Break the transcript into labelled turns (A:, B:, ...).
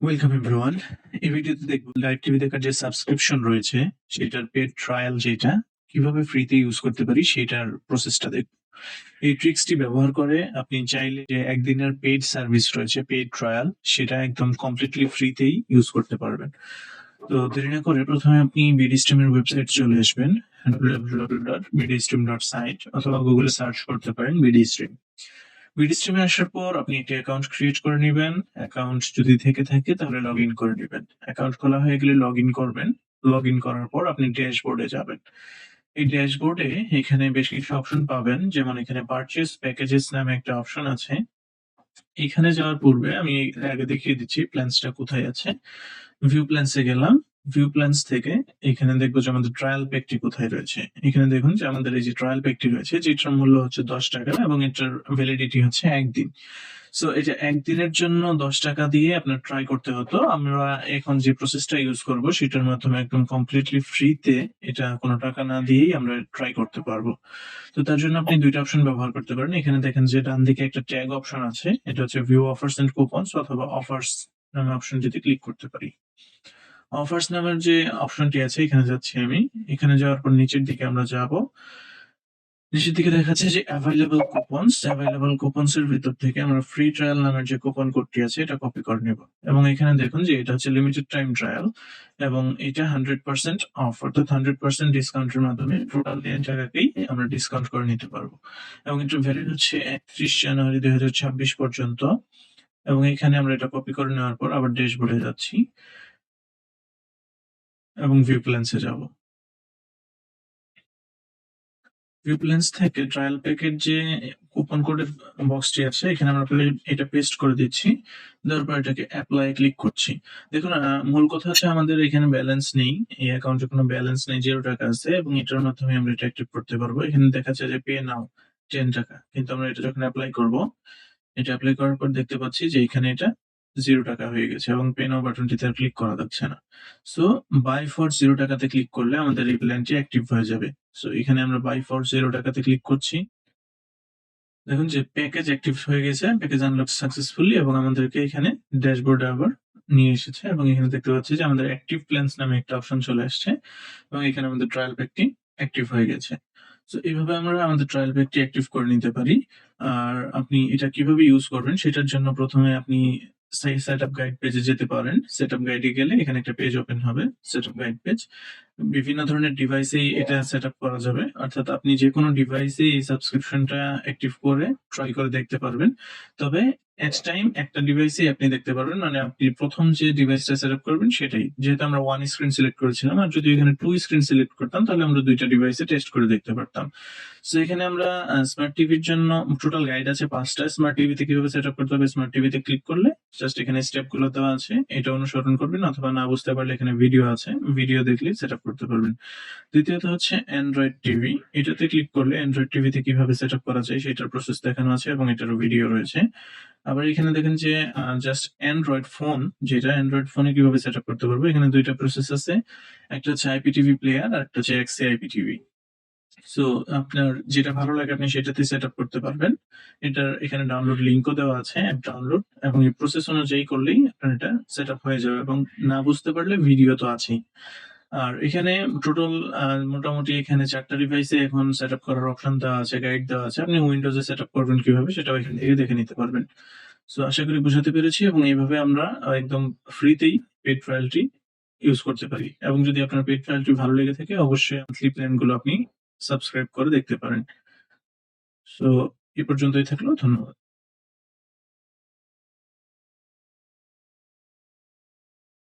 A: Welcome everyone এই ভিডিওতে দেখব লাইভ টিভি দেখার যে সাবস্ক্রিপশন রয়েছে, সেটার পেড ট্রায়াল যেটা, কীভাবে ফ্রিতে ইউজ করতে পারি সেটার প্রসেসটা দেখব। এই ট্রিক্সটি ব্যবহার করে আপনি চাইলে যে একদিনের পেড সার্ভিস রয়েছে পেড ট্রায়াল সেটা একদম কমপ্লিটলি ফ্রিতেই ইউজ করতে পারবেন। তো দেরি না করে প্রথমে আপনি বিডিস্ট্রিমের ওয়েবসাইট চলে আসবেন www.bdstream.site অথবা গুগলে সার্চ করতে পারেন বিডিস্ট্রিম বিডিস্ট্রিমে আসার পর আপনি একটি অ্যাকাউন্ট ক্রিয়েট করে নেবেন। অ্যাকাউন্ট যদি থেকে থাকে, তাহলে লগ ইন করে নেবেন। অ্যাকাউন্ট খোলা হয়ে গেলে লগ ইন করবেন। লগ ইন করার পর আপনি ড্যাশবোর্ডে যাবেন। এই ড্যাশবোর্ডে এখানে বেশ কিছু অপশন পাবেন। যেমন এখানে পারচেস প্যাকেজেস নামে একটা অপশন আছে। এখানে যাওয়ার পূর্বে আমি আগে দেখিয়ে দিচ্ছি প্ল্যান্সটা কোথায় আছে। ভিউ প্ল্যান্সে গেলাম। ভিউ প্ল্যান্স থেকে এখানে দেখব যে আমাদের ট্রায়াল প্যাকটি কোথায় রয়েছে। এখানে দেখুন যে আমাদের এই যে ট্রায়াল প্যাকটি রয়েছে, যেটার মূল্য হচ্ছে দশ টাকা এবং এটার ভ্যালিডিটি হচ্ছে একদিন। সো এটা একদিনের জন্য দশ টাকা দিয়ে আপনার ট্রাই করতে হতো, আমরা এখন যে প্রসেসটা ইউজ করব, সেটার মাধ্যমে একদম কমপ্লিটলি ফ্রিতে এটা কোনো টাকা না দিয়েই আমরা ট্রাই করতে পারব। তো তার জন্য আপনি দুইটা অপশন ব্যবহার করতে পারেন। এখানে দেখেন যে ডান দিকে একটা ট্যাগ অপশন আছে, এটা হচ্ছে ভিউ অফার্স এন্ড কুপনস অথবা অফার্স নামে অপশনটিতে ক্লিক করতে পারি। অফার্স নামের যে অপশনটি আছে, এখানে যাচ্ছি আমি। এখানে যাওয়ার পর নিচের দিকে আমরা যাব। নিচের দিকে দেখাচ্ছে যে অ্যাভেলেবল কুপনস অ্যাভেলেবল কুপনস এর ভিতর থেকে আমরা ফ্রি ট্রায়াল নামের যে কুপন কোডটি আছে, এটা কপি করে নেব। এবং এখানে দেখুন যে এটা হচ্ছে লিমিটেড টাইম ট্রায়াল এবং এটা হান্ড্রেড পার্সেন্ট অফ অর্থাৎ হান্ড্রেড পার্সেন্ট ডিসকাউন্টের মাধ্যমে টোটাল তিন টাকাকেই আমরা ডিসকাউন্ট করে নিতে পারব। এবং এটা ভ্যালিড হচ্ছে একত্রিশ জানুয়ারি দুই হাজার ছাব্বিশ পর্যন্ত। এবং এখানে আমরা এটা কপি করে নেওয়ার পর আবার ড্যাশবোর্ডে যাচ্ছি। এবং ভিউ প্ল্যান্সে যাব। ভিউ প্ল্যান্স থেকে ট্রায়াল প্যাকের যে কুপন কোডের বক্সটি আছে, এখানে আমরা এটা পেস্ট করে দিচ্ছি। দেওয়ার পর এটাকে অ্যাপ্লাই ক্লিক করছি। দেখুন মূল কথা হচ্ছে আমাদের এখানে ব্যালেন্স নেই। এই অ্যাকাউন্টে কোনো ব্যালেন্স নেই জিরো টাকা আছে এবং এটার মাধ্যমে আমরা এটা অ্যাক্টিভ করতে পারব। এখানে দেখা যাচ্ছে যে পে নাও টেন টাকা। কিন্তু আমরা এটা যখন অ্যাপ্লাই করব, এটা অ্যাপ্লাই করার পর দেখতে পাচ্ছি যে এখানে এটা জিরো টাকা হয়ে গেছে এবং পে নাও বাটনটিতে আর ক্লিক করা যাচ্ছে না। সো বাই ফর জিরো টাকাতে ক্লিক করলে আমাদের এই প্ল্যানটি অ্যাক্টিভ হয়ে যাবে। সো এখানে আমরা বাই ফর জিরো টাকাতে ক্লিক করছি। দেখুন যে প্যাকেজ অ্যাক্টিভ হয়ে গেছে প্যাকেজ আনলক সাকসেসফুলি এবং আমাদেরকে এখানে ড্যাশবোর্ডে আবার নিয়ে এসেছে এবং এখানে দেখতে পাচ্ছি যে আমাদের অ্যাক্টিভ প্ল্যানস নামে একটা অপশন চলে আসছে এবং এখানে আমাদের ট্রায়াল প্যাকটি অ্যাক্টিভ হয়ে গেছে। সো এইভাবে আমরা আমাদের ট্রায়াল প্যাকটি অ্যাক্টিভ করে নিতে পারি। আর আপনি এটা কীভাবে ইউজ করবেন সেটার জন্য প্রথমে আপনি সেট আপ গাইড পেজে যেতে পারেন। সেট আপ গাইডে গেলে এখানে একটা পেজ ওপেন হবে। সেট আপ গাইড পেজ বিভিন্ন ধরনের ডিভাইসেই এটা সেট করা যাবে। অর্থাৎ আপনি যে কোনো ডিভাইসে এই সাবস্ক্রিপশনটা অ্যাক্টিভ করে ট্রাই করে দেখতে পারবেন। তবে এট টাইম একটা ডিভাইসেই আপনি দেখতে পারবেন মানে আপনি প্রথম যে ডিভাইসটা সেট আপ করবেন সেটাই। যেহেতু আমরা ওয়ান স্ক্রিন সিলেক্ট করেছিলাম, আর যদি এখানে টু স্ক্রিন সিলেক্ট করতাম, তাহলে আমরা দুইটা ডিভাইসে টেস্ট করে দেখতে পারতাম। সো এখানে আমরা স্মার্ট টিভির জন্য টোটাল গাইড আছে পাঁচটা। স্মার্ট টিভিতে কীভাবে সেট আপ করতে হবে? স্মার্ট টিভিতে ক্লিক করলে জাস্ট এখানে স্টেপগুলো দেওয়া আছে। এটা অনুসরণ করবেন, অথবা না বুঝতে পারলে এখানে ভিডিও আছে। ভিডিও দেখলে সেট আপ করতে পারবেন। দ্বিতীয়ত হচ্ছে অ্যান্ড্রয়েড টিভি এটাতে ক্লিক করলে অ্যান্ড্রয়েড টিভিতে কীভাবে সেট আপ করা যায় সেটার প্রসেস দেখানো আছে এবং এটারও ভিডিও রয়েছে। আবার এখানে দেখেন যে জাস্ট অ্যান্ড্রয়েড ফোন যেটা অ্যান্ড্রয়েড ফোনে কীভাবে সেট আপ করতে পারব, এখানে দুইটা প্রসেস আছে। একটা হচ্ছে আইপিটিভি প্লেয়ার আর একটা হচ্ছে এক্সি আইপিটিভি সো আপনার যেটা ভালো লাগে আপনি সেটাতে সেট আপ করতে পারবেন। এটার এখানে ডাউনলোড লিঙ্কও দেওয়া আছে অ্যাপ ডাউনলোড এবং এই প্রসেস অনুযায়ী করলেই আপনার এটা সেট আপ হয়ে যাবে এবং না বুঝতে পারলে ভিডিও তো আছেই। আর এখানে টোটাল মোটামুটি এখানে চারটা ডিভাইসে এখন সেট আপ করার অপশন দেওয়া আছে গাইড দেওয়া আছে। আপনি উইন্ডোজে সেট আপ করবেন কীভাবে, সেটাও এখান থেকে দেখে নিতে পারবেন। সো আশা করি বুঝাতে পেরেছি এবং এইভাবে আমরা একদম ফ্রিতেই পেড ট্রায়ালটি ইউজ করতে পারি। এবং যদি আপনার পেড ট্রায়ালটি ভালো লেগে থাকে, অবশ্যই মান্থলি প্ল্যানগুলো আপনি সাবস্ক্রাইব করে দেখতে পারেন। সো এ পর্যন্তই থাকল, ধন্যবাদ।